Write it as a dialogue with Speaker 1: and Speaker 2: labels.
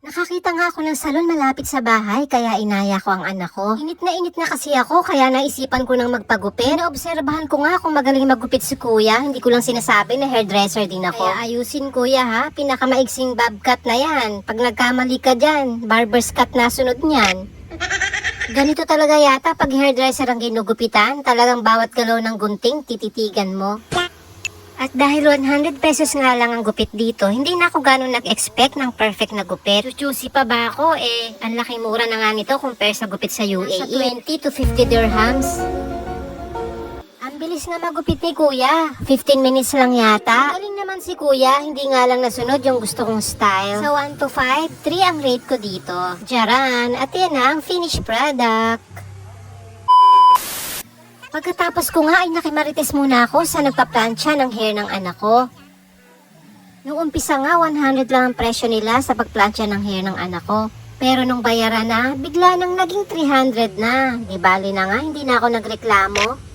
Speaker 1: Nakakita nga ako ng salon malapit sa bahay kaya inaya ko ang anak ko. Init na init na kasi ako kaya naisipan ko nang magpagupit. Naobserbahan ko nga kung magaling magupit si kuya. Hindi ko lang sinasabi na hairdresser din ako. Kaya ayusin kuya ha, pinakamaiksing bob cut na yan. Pag nagkamali ka dyan, barber's cut na sunod niyan. Ganito talaga yata pag hairdresser ang ginugupitan, talagang bawat galaw ng gunting tititigan mo. At dahil 100 pesos nga lang ang gupit dito, hindi na ako ganun nag-expect ng perfect na gupit. Chuchusi pa ba ako? Eh, ang laki mura na nga nito compare sa gupit sa UAE. Sa 20 to 50 dirhams. Ang bilis nga magupit ni kuya. 15 minutes lang yata. Galing naman si kuya, hindi nga lang nasunod yung gusto kong style. Sa 1 to 5, 3 ang rate ko dito. Jaran, at yan na ang finished product. Pagkatapos ko nga ay nakimarites muna ako sa nagpaplansya ng hair ng anak ko. Nung umpisa nga, 100 lang ang presyo nila sa pagplansya ng hair ng anak ko. Pero nung bayaran na, bigla nang naging 300 na. Di bali na nga, hindi na ako nagreklamo.